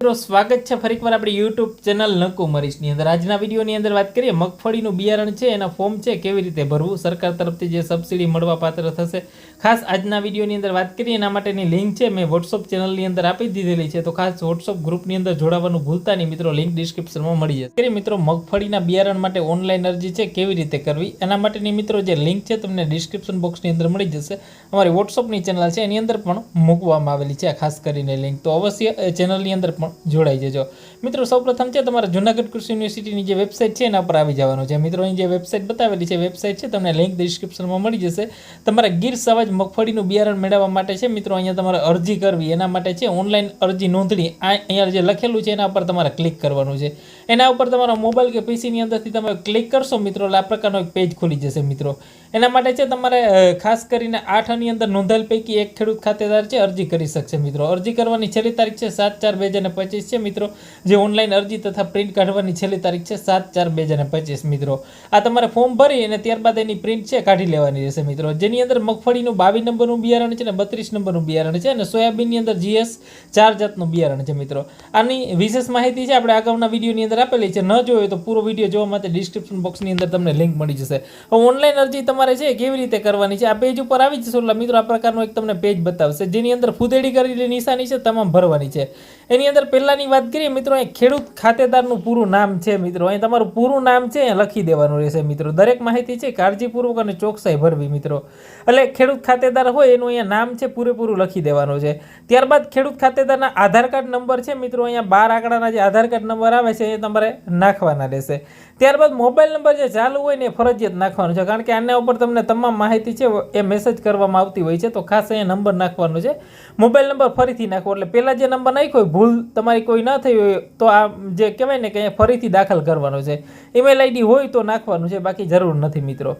મિત્રો, સ્વાગત છે ફરી એકવાર આપણી યુટ્યુબ ચેનલ નકુ મરીશની અંદર. આજના વિડીયોની અંદર વાત કરીએ, મગફળીનું બિયારણ છે, એના ફોર્મ છે, કેવી રીતે ભરવું, સરકાર તરફથી જે સબસિડી મળવા પાત્ર થશે. ખાસ આજના વિડીયોની અંદર વાત કરીએ, એના માટેની લિંક છે, મેં વોટ્સઅપ ચેનલની અંદર આપી દીધેલી છે. તો ખાસ વોટ્સઅપ ગ્રુપની અંદર જોડાવાનું ભૂલતા નહીં, મિત્રો, લિંક ડિસ્ક્રિપ્શનમાં મળી જશે. કરીએ, મિત્રો, મગફળીના બિયારણ માટે ઓનલાઈન અરજી છે, કેવી રીતે કરવી? એના માટેની, મિત્રો, જે લિંક છે, તમને ડિસ્ક્રિપ્શન બોક્સની અંદર મળી જશે. અમારી વોટ્સઅપની ચેનલ છે, એની અંદર પણ મૂકવામાં આવેલી છે ખાસ કરીને લિંક. તો અવશ્ય ચેનલની અંદર પણ જોડાઈ જજો. મિત્રો, સૌપ્રથમ છે તમારા જુનાગઢ કૃષિ યુનિવર્સિટીની જે વેબસાઇટ છે એના પર આવી જવાનું છે. મિત્રો જે વેબસાઇટ બતાવેલી છે, વેબસાઇટ છે, તમને લિંક ડિસ્ક્રિપ્શનમાં મળી જશે. તમારે ગીર સવાજ મગફળીનું બિયારણ મેળવવા માટે છે, મિત્રો, અહીંયા તમારે અરજી કરવી. એના માટે છે, ઓનલાઈન અરજી નોંધણી. આ અહીંયા જે લખેલું છે, એના ઉપર તમારે ક્લિક કરવાનું છે. એના ઉપર તમારા મોબાઈલ કે પીસીની અંદરથી તમે ક્લિક કરશો, મિત્રો આ પ્રકારનો એક પેજ ખુલી જશે, મિત્રો. એના માટે છે, તમારે ખાસ કરીને આઠની અંદર નોંધાયેલ પૈકી એક ખેડૂત ખાતેદાર છે, અરજી કરી શકશે, મિત્રો. અરજી કરવાની છેલ્લી તારીખ છે, સાત ચાર બે હજાર પચીસ છે મિત્રો. જે ઓનલાઈન અરજી તથા પ્રિન્ટ કાઢવાની છેલ્લી તારીખ છે સાત ચાર બે હજાર પચીસ, મિત્રો. આ તમારે ફોર્મ ભરી અને ત્યારબાદ એની પ્રિન્ટ છે કાઢી લેવાની રહેશે, મિત્રો. જેની અંદર મગફળીનું બાવીસ નંબરનું બિયારણ છે અને બત્રીસ નંબરનું બિયારણ છે અને સોયાબીનની અંદર જીએસ ચાર જાતનું બિયારણ છે, મિત્રો. આની વિશેષ માહિતી છે આપણે અગાઉના વિડીયોની અંદર આપેલી છે. ન જોયો તો પૂરો વીડિયો જોવા માટે ડિસ્ક્રિપ્શન બોક્સની અંદર તમને લિંક મળી જશે. હવે ઓનલાઈન અરજી તમારે છે કેવી રીતે કરવાની છે? આ પેજ ઉપર આવી જશો એટલે મિત્રો આ પ્રકારનો એક તમને પેજ બતાવશે. જેની અંદર ફુદેડી કરેલી નિશાની છે, તમામ ભરવાની છે. એની અંદર પહેલાની વાત કરીએ, મિત્રો, અહીં ખેડૂત ખાતેદારનું પૂરું નામ છે, મિત્રો. અહીં તમારું પૂરું નામ છે એ લખી દેવાનું રહેશે, મિત્રો. દરેક માહિતી છે, કાળજીપૂર્વક અને ચોકસાઈ ભરવી, મિત્રો. એટલે ખેડૂત ખાતેદાર હોય, એનું અહીંયા નામ છે, પૂરેપૂરું લખી દેવાનું છે. ત્યારબાદ ખેડૂત ખાતેદારના આધાર કાર્ડ નંબર છે, મિત્રો. અહીંયા બાર આંકડાના જે આધાર કાર્ડ નંબર આવે છે, એ તમારે નાખવાના રહેશે. ત્યારબાદ મોબાઈલ નંબર જે ચાલુ હોય ને એ ફરજિયાત નાખવાનું છે. કારણ કે આના ઉપર તમને તમામ માહિતી છે, એ મેસેજ કરવામાં આવતી હોય છે. તો ખાસ અહીંયા નંબર નાખવાનો છે. મોબાઈલ નંબર ફરીથી નાખવો એટલે પહેલાં જે નંબર નાખ્યો હોય, ભૂલ તમારી કોઈ ના થઈ હોય, તો આ જે કહેવાય ને કે અહીંયા ફરીથી દાખલ કરવાનો છે. ઈમેલ આઈડી હોય તો નાખવાનું છે, બાકી જરૂર નથી મિત્રો.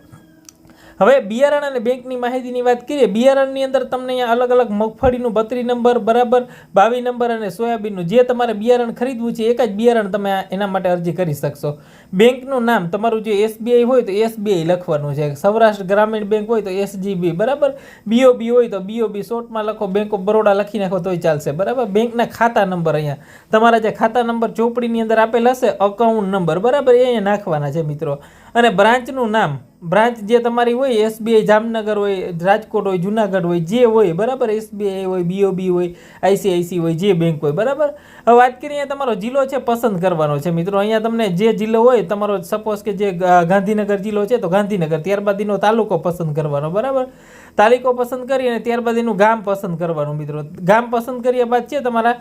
હવે બિયારણ અને બેંકની માહિતીની વાત કરીએ, બિયારણની અંદર તમને અહીંયા અલગ અલગ મગફળીનું બત્રી નંબર, બરાબર, બાવી નંબર અને સોયાબીનનું. જે તમારે બિયારણ ખરીદવું છે, એક જ બિયારણ તમે એના માટે અરજી કરી શકશો. બેંકનું નામ, તમારું જે એસબીઆઈ હોય તો એસબીઆઈ લખવાનું છે. સૌરાષ્ટ્ર ગ્રામીણ બેંક હોય તો એસજીબી, બરાબર? બીઓબી હોય તો બીઓબી, શોર્ટમાં લખો, બેંક ઓફ બરોડા લખી નાખો તોય ચાલશે, બરાબર? બેંકના ખાતા નંબર અહીંયા. તમારા જે ખાતા નંબર ચોપડીની અંદર આપેલ હશે, અકાઉન્ટ નંબર, બરાબર? એ અહીંયા નાખવાના છે મિત્રો. અને બ્રાન્ચનું નામ બ્રાન્ચ જે તમારી હોય, એસબીઆઈ જામનગર હોય, રાજકોટ હોય, જુનાગઢ હોય, જે હોય, બરાબર? એસબીઆઈ હોય બીઓબી હોય આઈસીઆઈસી હોય, જે બેંક હોય, બરાબર? હવે વાત કરીએ અહીંયા તમારો જિલ્લો છે, પસંદ કરવાનો છે. મિત્રો, અહીંયા તમને જે જિલ્લો હોય, તમારો સપોઝ કે જે ગાંધીનગર જિલ્લો છે, તો ગાંધીનગર, ત્યારબાદ એનો તાલુકો પસંદ કરવાનો, બરાબર? તાલુકો પસંદ કરી અને ત્યારબાદ એનું ગામ પસંદ કરવાનું, મિત્રો. ગામ પસંદ કર્યા બાદ છે, તમારા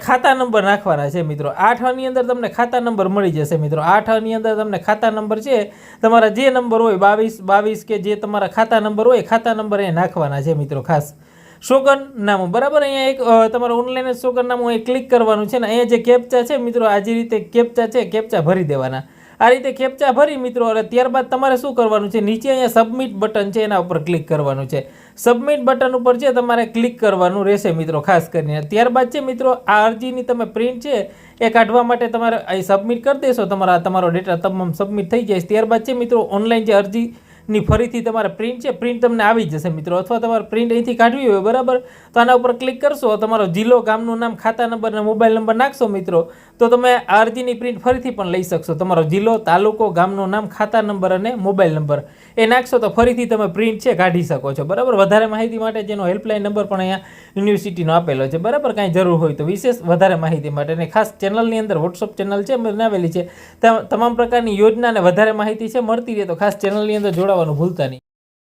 ખાતા નંબર નાખવાના છે, મિત્રો. આઠની અંદર તમને ખાતા નંબર મળી જશે, મિત્રો. આઠની અંદર તમને ખાતા નંબર છે, તમારા જે નંબર હોય બાવીસ બાવીસ કે જે તમારા ખાતા નંબર હોય ખાતા નંબર એ નાખવાના છે મિત્રો ખાસ. નામું, બરાબર? અહીંયા એક તમારે ઓનલાઈન જ શોગન નામું અહીં ક્લિક કરવાનું છે ને અહીંયા જે કેપ્ચા છે મિત્રો, આ રીતે કેપ્ચા છે કેપ્ચા ભરી દેવાના. આ રીતે ખેપચા ભરી મિત્રો, અને ત્યારબાદ તમારે શું કરવાનું છે? નીચે અહીંયા સબમિટ બટન છે, એના ઉપર ક્લિક કરવાનું છે. સબમિટ બટન ઉપર છે તમારે ક્લિક કરવાનું રહેશે મિત્રો, ખાસ કરીને. ત્યારબાદ છે મિત્રો, આ અરજીની તમે પ્રિન્ટ છે, એ કાઢવા માટે તમારે અહીં સબમિટ કરી દેશો. તમારા, તમારો ડેટા તમામ સબમિટ થઈ જાય. ત્યારબાદ છે મિત્રો ઓનલાઈન જે અરજી ની ફરીથી તમારે પ્રિન્ટ છે પ્રિન્ટ તમને આવી જશે મિત્રો. અથવા તમારે પ્રિન્ટ અહીંથી કાઢવી હોય, બરાબર? તો આના ઉપર ક્લિક કરશો, તમારો જિલ્લો ગામનું નામ, ખાતા નંબર અને મોબાઈલ નંબર નાખશો મિત્રો, તો તમે આ અરજીની પ્રિન્ટ ફરીથી પણ લઈ શકશો. તમારો જિલ્લો, તાલુકો, ગામનું નામ, ખાતા નંબર અને મોબાઈલ નંબર એ નાખશો તો ફરીથી તમે પ્રિન્ટ છે, કાઢી શકો છો. બરાબર? વધારે માહિતી માટે જેનો હેલ્પલાઇન નંબર પણ અહીંયા યુનિવર્સિટીનો આપેલો છે. બરાબર? કાંઈ જરૂર હોય તો વિશેષ વધારે માહિતી માટે. અને ખાસ ચેનલની અંદર વોટ્સઅપ ચેનલ છે, બનાવેલી છે. તમામ પ્રકારની યોજના અને વધારે માહિતી છે, મળતી રહે તો ખાસ ચેનલની અંદર જોડાવાનું ભૂલતા નહીં